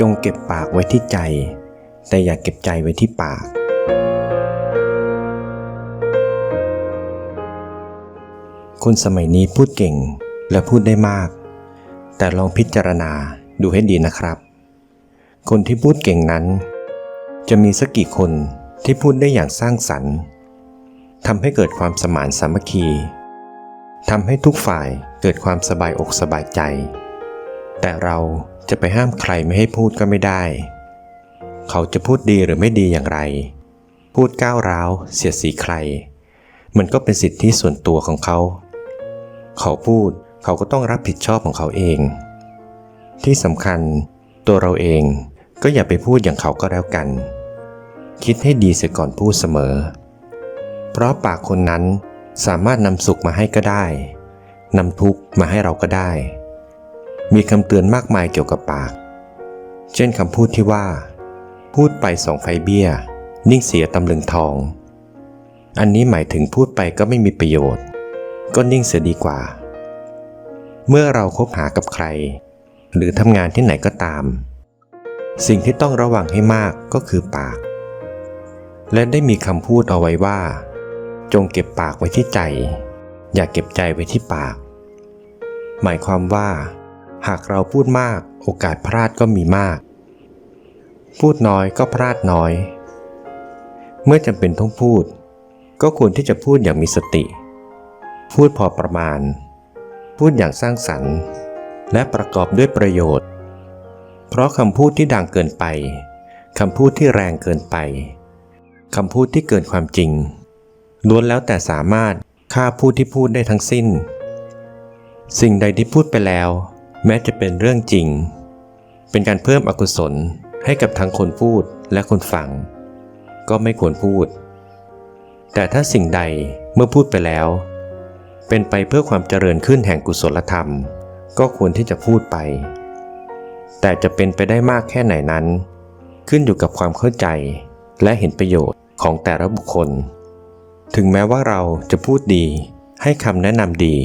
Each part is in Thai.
จงเก็บปากไว้ที่ใจ แต่อย่าเก็บใจไว้ที่ปาก คนสมัยนี้พูดเก่งและพูดได้มาก แต่ลองพิจารณาดูให้ดีนะครับ คนที่พูดเก่งนั้น จะมีสักกี่คนที่พูดได้อย่างสร้างสรรค์ทำให้เกิดความสมานสามัคคีทำให้ทุกฝ่ายเกิดความสบายอกสบายใจ แต่เรา จะไปห้ามใครไม่ให้พูดก็ไม่ได้ เขาจะพูดดีหรือไม่ดีอย่างไร พูดก้าวร้าว เสียดสีใคร มันก็เป็นสิทธิส่วนตัวของเขา เขาพูดเขาก็ต้องรับผิดชอบของเขาเอง ที่สำคัญตัวเราเองก็อย่าไปพูดอย่างเขาก็แล้วกัน คิดให้ดีเสียก่อนพูดเสมอ เพราะปากคนนั้นสามารถนำสุขมาให้ก็ได้นำทุกข์มาให้เราก็ได้ มีคำเตือนมากมายเกี่ยวกับปาก เช่นคำพูดที่ว่า พูดไปสองไฟเบี้ย นิ่งเสียตำลึงทอง อันนี้หมายถึงพูดไปก็ไม่มีประโยชน์ ก็นิ่งเสียดีกว่า เมื่อเราคบหากับใคร หรือทำงานที่ไหนก็ตาม สิ่งที่ต้องระวังให้มากก็คือปาก และได้มีคำพูดเอาไว้ว่า จงเก็บปากไว้ที่ใจ อย่าเก็บใจไว้ที่ปาก หมายความว่า หากเราพูดมากโอกาสพลาดก็มีมาก พูดน้อยก็พลาดน้อย เมื่อจำเป็นต้องพูด ก็ควรที่จะพูดอย่างมีสติ พูดพอประมาณ พูดอย่างสร้างสรรค์ และประกอบด้วยประโยชน์ เพราะคำพูดที่ดังเกินไปคำพูดที่แรงเกินไปคำพูดที่เกินความจริงล้วนแล้วแต่สามารถฆ่าผู้ที่พูดได้ทั้งสิ้น สิ่งใดที่พูดไปแล้ว แม้จะเป็นเรื่องจริง เป็นการเพิ่มอกุศลให้กับทั้งคนพูดและคนฟัง ก็ไม่ควรพูด แต่ถ้าสิ่งใดเมื่อพูดไปแล้ว เป็นไปเพื่อความเจริญขึ้นแห่งกุศลธรรม ก็ควรที่จะพูดไป แต่จะเป็นไปได้มากแค่ไหนนั้น ขึ้นอยู่กับความเข้าใจและเห็นประโยชน์ของแต่ละบุคคล ถึงแม้ว่าเราจะพูดดีให้คำแนะนำดี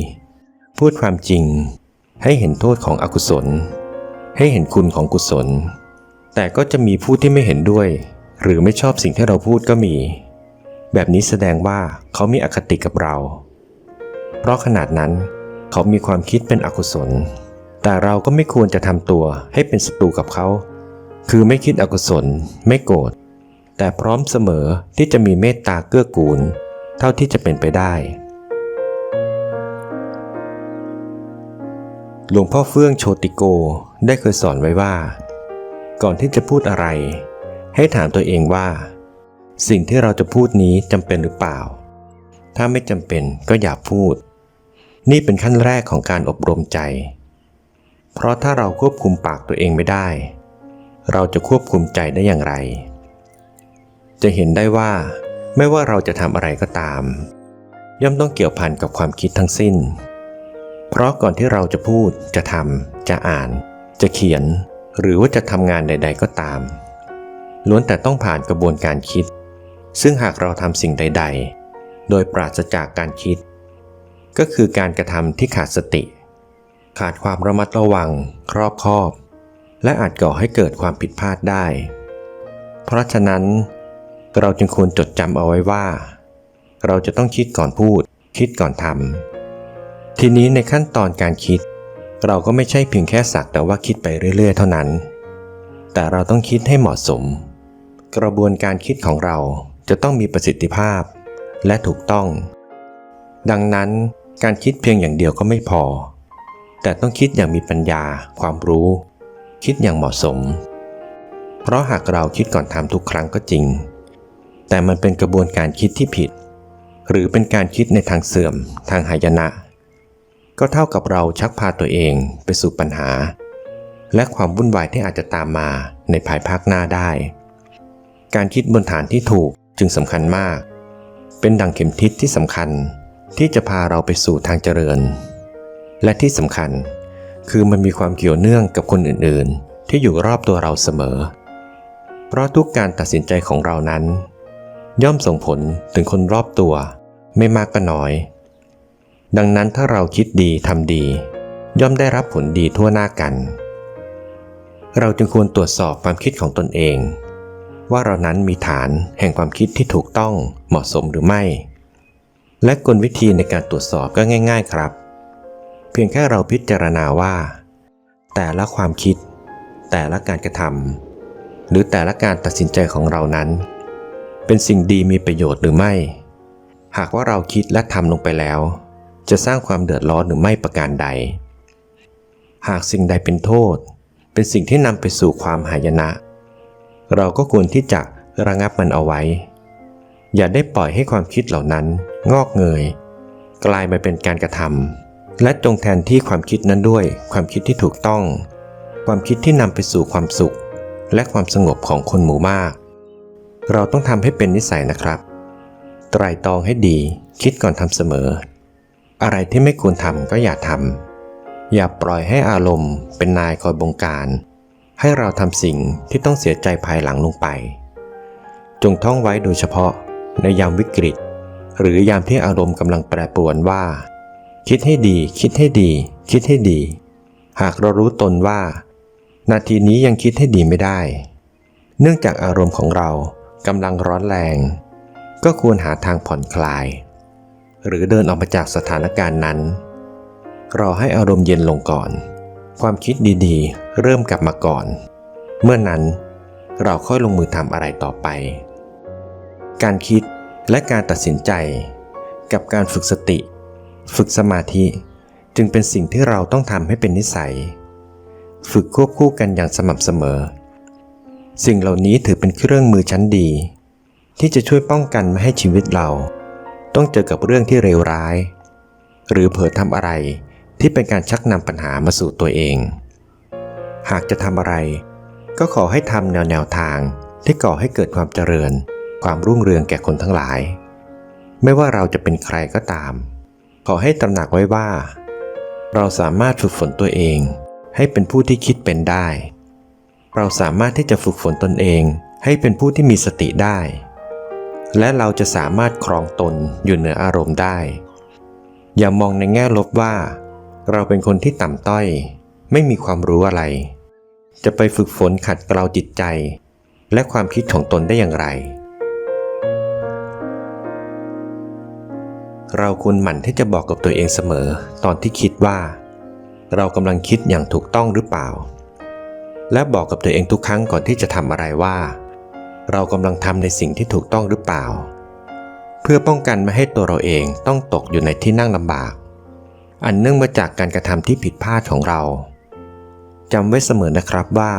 พูดความจริง ให้เห็นโทษของอกุศล ให้เห็นคุณของกุศล แต่ก็จะมีผู้ที่ไม่เห็นด้วย หรือไม่ชอบสิ่งที่เราพูดก็มี แบบนี้แสดงว่าเขามีอคติกับเรา เพราะขนาดนั้นเขามีความคิดเป็นอกุศล แต่เราก็ไม่ควรจะทำตัวให้เป็นศัตรูกับเขา คือไม่คิดอกุศล ไม่โกรธแต่พร้อมเสมอที่จะมีเมตตาเกื้อกูล เท่าที่จะเป็นไปได้ หลวงพ่อเฟื่องโชติโกได้เคยสอนไว้ว่า ก่อนที่จะพูดอะไร ให้ถามตัวเองว่า สิ่งที่เราจะพูดนี้จำเป็นหรือเปล่า ถ้าไม่จำเป็นก็อย่าพูด นี่เป็นขั้นแรกของการอบรมใจ เพราะถ้าเราควบคุมปากตัวเองไม่ได้ เราจะควบคุมใจได้อย่างไร จะเห็นได้ว่า ไม่ว่าเราจะทำอะไรก็ตาม ย่อมต้องเกี่ยวพันกับความคิดทั้งสิ้น เพราะก่อนที่เราจะพูดจะทำจะอ่าน จะเขียน หรือว่าจะทำงานใด ๆ ก็ตาม ล้วนแต่ต้องผ่านกระบวนการคิด ซึ่งหากเราทำสิ่งใด ๆ โดยปราศจากการคิด ก็คือการกระทำที่ขาดสติ ขาดความระมัดระวัง ครอบคอบ และอาจก่อให้เกิดความผิดพลาดได้ เพราะฉะนั้น เราจึงควรจดจำเอาไว้ว่า เราจะต้องคิดก่อนพูด คิดก่อนทำ ทีนี้ในขั้นตอนการคิด เราก็ไม่ใช่เพียงแค่สักแต่ว่าคิดไปเรื่อย ๆ เท่านั้น แต่เราต้องคิดให้เหมาะสม กระบวนการคิดของเราจะต้องมีประสิทธิภาพ และถูกต้อง ดังนั้นการคิดเพียงอย่างเดียวก็ไม่พอ แต่ต้องคิดอย่างมีปัญญา ความรู้ คิดอย่างเหมาะสม เพราะหากเราคิดก่อนทำทุกครั้งก็จริง แต่มันเป็นกระบวนการคิดที่ผิด หรือเป็นการคิดในทางเสื่อม ทางหายนะ ก็เท่ากับเราชักพาตัวเองไปสู่ปัญหา และความวุ่นวายที่อาจจะตามมาในภายภาคหน้าได้ การคิดบนฐานที่ถูกจึงสำคัญมาก เป็นดังเข็มทิศที่สำคัญที่จะพาเราไปสู่ทางเจริญ และที่สำคัญคือมันมีความเกี่ยวเนื่องกับคนอื่นๆ ที่อยู่รอบตัวเราเสมอ เพราะทุกการตัดสินใจของเรานั้น ย่อมส่งผลถึงคนรอบตัวไม่มากก็น้อย ดังนั้นถ้าเราคิดดีทำดี ย่อมได้รับผลดีทั่วหน้ากัน เราจึงควรตรวจสอบความคิดของตนเอง ว่าเรานั้นมีฐานแห่งความคิดที่ถูกต้องเหมาะสมหรือไม่ และกลวิธีในการตรวจสอบก็ง่าย ๆครับ เพียงแค่เราพิจารณาว่า แต่ละความคิด แต่ละการกระทำหรือแต่ละการตัดสินใจของเรานั้น เป็นสิ่งดีมีประโยชน์หรือไม่ หากว่าเราคิดและทำลงไปแล้ว จะสร้างความเดือดร้อนหรือไม่ประการใด หากสิ่งใดเป็นโทษ เป็นสิ่งที่นำไปสู่ความหายนะ เราก็ควรที่จะระงับมันเอาไว้ อย่าได้ปล่อยให้ความคิดเหล่านั้น งอกเงย กลายมาเป็นการกระทำและจงแทนที่ความคิดนั้นด้วย ความคิดที่ถูกต้อง ความคิดที่นำไปสู่ความสุข และความสงบของคนหมู่มาก เราต้องทำให้เป็นนิสัยนะครับ ไตรตรองให้ดี คิดก่อนทำเสมอ อะไรที่ไม่ควรทำก็อย่าทำอย่าปล่อยให้อารมณ์ เป็นนายคอยบงการ ให้เราทำสิ่งที่ต้องเสียใจภายหลังลงไป จงท่องไว้โดยเฉพาะในยามวิกฤต หรือยามที่อารมณ์กำลังแปรปรวนว่า คิดให้ดี คิดให้ดี คิดให้ดี หากเรารู้ตนว่า นาทีนี้ยังคิดให้ดีไม่ได้ เนื่องจากอารมณ์ของเรากำลังร้อนแรง ก็ควรหาทางผ่อนคลาย หรือเดินออกมาจากสถานการณ์นั้น รอให้อารมณ์เย็นลงก่อน ความคิดดีๆ เริ่มกลับมาก่อน เมื่อนั้นเราค่อยลงมือทำอะไรต่อไป การคิดและการตัดสินใจ กับการฝึกสติ ฝึกสมาธิ จึงเป็นสิ่งที่เราต้องทำให้เป็นนิสัย ฝึกควบคู่กันอย่างสม่ำเสมอ สิ่งเหล่านี้ถือเป็นเครื่องมือชั้นดี ที่จะช่วยป้องกันไม่ให้ชีวิตเรา ต้องเจอกับเรื่องที่เลวร้าย หรือเผลอทำอะไรที่เป็นการชักนำปัญหามาสู่ตัวเอง หากจะทำอะไร ก็ขอให้ทำแนวแนวทางที่ก่อให้เกิดความเจริญ ความรุ่งเรืองแก่คนทั้งหลาย ไม่ว่าเราจะเป็นใครก็ตาม ขอให้ตระหนักไว้ว่า เราสามารถฝึกฝนตัวเอง ให้เป็นผู้ที่คิดเป็นได้ เราสามารถที่จะฝึกฝนตนเองให้เป็นผู้ที่มีสติได้ และเราจะสามารถครองตนอยู่เหนืออารมณ์ได้ อย่ามองในแง่ลบว่า เราเป็นคนที่ต่ำต้อย ไม่มีความรู้อะไร จะไปฝึกฝนขัดเกลาจิตใจ และความคิดของตนได้อย่างไร เราควรหมั่นที่จะบอกกับตัวเองเสมอ ตอนที่คิดว่า เรากำลังคิดอย่างถูกต้องหรือเปล่า และบอกกับตัวเองทุกครั้งก่อนที่จะทำอะไรว่า เรากำลังทำในสิ่งที่ถูกต้องหรือเปล่า เพื่อป้องกันไม่ให้ตัวเราเองต้องตกอยู่ในที่นั่งลำบาก อันเนื่องมาจากการกระทำที่ผิดพลาดของเราจำไว้เสมอนะครับว่า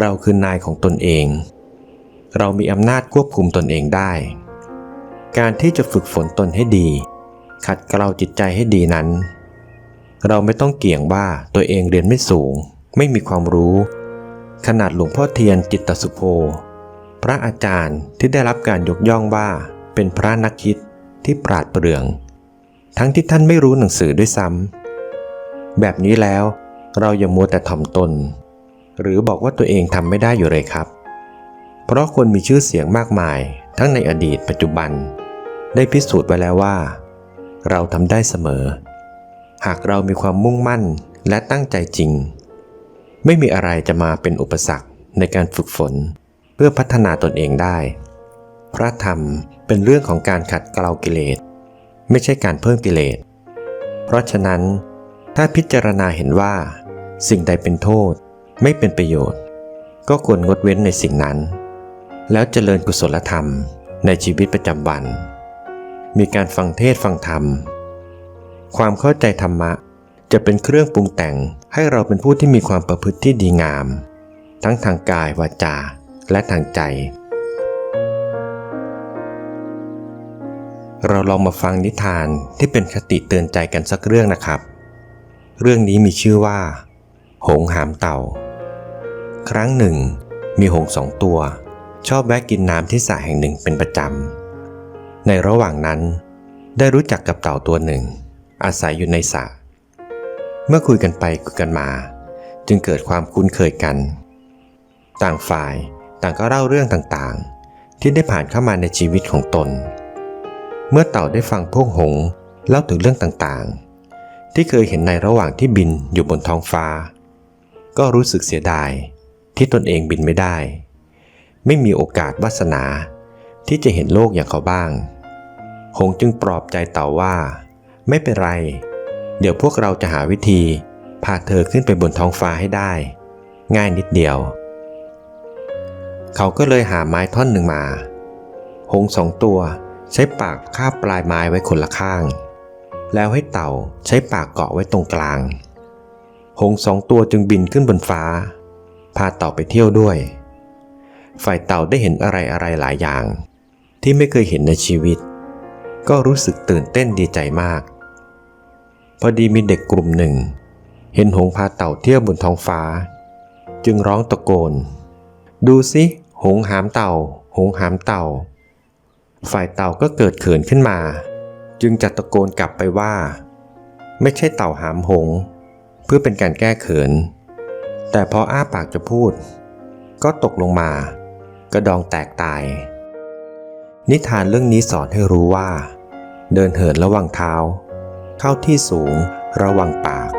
เราคือนายของตนเอง เรามีอำนาจควบคุมตนเองได้ การที่จะฝึกฝนตนให้ดี ขัดเกลาจิตใจให้ดีนั้น เราไม่ต้องเกี่ยงว่าตัวเองเรียนไม่สูง ไม่มีความรู้ ขนาดหลวงพ่อเทียนจิตตสุโภ พระอาจารย์ที่ได้รับการยกย่องว่า เป็นพระนักคิดที่ปราดเปรื่อง ทั้งที่ท่านไม่รู้หนังสือด้วยซ้ำแบบนี้แล้วเราอย่ามัวแต่ถ่อมตน หรือบอกว่าตัวเองทำไม่ได้อยู่เลยครับ เพราะคนมีชื่อเสียงมากมาย ทั้งในอดีตปัจจุบัน ได้พิสูจน์ไว้แล้วว่า เราทำได้เสมอ หากเรามีความมุ่งมั่นและตั้งใจจริง ไม่มีอะไรจะมาเป็นอุปสรรคในการฝึกฝน เพื่อพัฒนาตนเองได้ พระธรรมเป็นเรื่องของการขัดเกลากิเลส ไม่ใช่การเพิ่มกิเลส เพราะฉะนั้น ถ้าพิจารณาเห็นว่า สิ่งใดเป็นโทษไม่เป็นประโยชน์ ก็ควรงดเว้นในสิ่งนั้น แล้วเจริญกุศลธรรมในชีวิตประจำวัน มีการฟังเทศฟังธรรม ความเข้าใจธรรมะจะเป็นเครื่องปรุงแต่งให้เราเป็นผู้ที่มีความประพฤติที่ดีงาม ทั้งทางกายวาจา และทางใจ เราลองมาฟังนิทานที่เป็นคติเตือนใจกันสักเรื่องนะครับ เรื่องนี้มีชื่อว่า หงหามเต่า ครั้งหนึ่ง มีหงส์สองตัว ชอบแวะกินน้ำที่สระแห่งหนึ่งเป็นประจำ ในระหว่างนั้น ได้รู้จักกับเต่าตัวหนึ่ง อาศัยอยู่ในสระเมื่อคุยกันไปคุยกันมา จึงเกิดความคุ้นเคยกัน ต่างฝ่าย ต่างก็เล่าเรื่องต่างๆ ที่ได้ผ่านเข้ามาในชีวิตของตน เมื่อเต่าได้ฟังพวกหงเล่าถึงเรื่องต่างๆ ที่เคยเห็นในระหว่างที่บินอยู่บนท้องฟ้า ก็รู้สึกเสียดายที่ตนเองบินไม่ได้ ไม่มีโอกาสวาสนาที่จะเห็นโลกอย่างเขาบ้าง หงจึงปลอบใจเต่าว่า ไม่เป็นไร เดี๋ยวพวกเราจะหาวิธีพาเธอขึ้นไปบนท้องฟ้าให้ได้ ง่ายนิดเดียว เขาก็เลยหาไม้ท่อนหนึ่งมา หงสองตัวใช้ปากคาบปลายไม้ไว้คนละข้าง แล้วให้เต่าใช้ปากเกาะไว้ตรงกลาง หงสองตัวจึงบินขึ้นบนฟ้า พาเต่าไปเที่ยวด้วย ฝ่ายเต่าได้เห็นอะไรอะไรหลายอย่าง ที่ไม่เคยเห็นในชีวิต ก็รู้สึกตื่นเต้นดีใจมาก พอดีมีเด็กกลุ่มหนึ่ง เห็นหงพาเต่าเที่ยวบนท้องฟ้า จึงร้องตะโกน ดูสิ หงหามเต่า หงหามเต่า ฝ่ายเต่าก็เกิดเขินขึ้นมา จึงจะตะโกนกลับไปว่า ไม่ใช่เต่าหามหง เพื่อเป็นการแก้เขิน แต่พออ้าปากจะพูด ก็ตกลงมา กระดองแตกตาย นิทานเรื่องนี้สอนให้รู้ว่า เดินเหินระวังเท้า เข้าที่สูงระวังปาก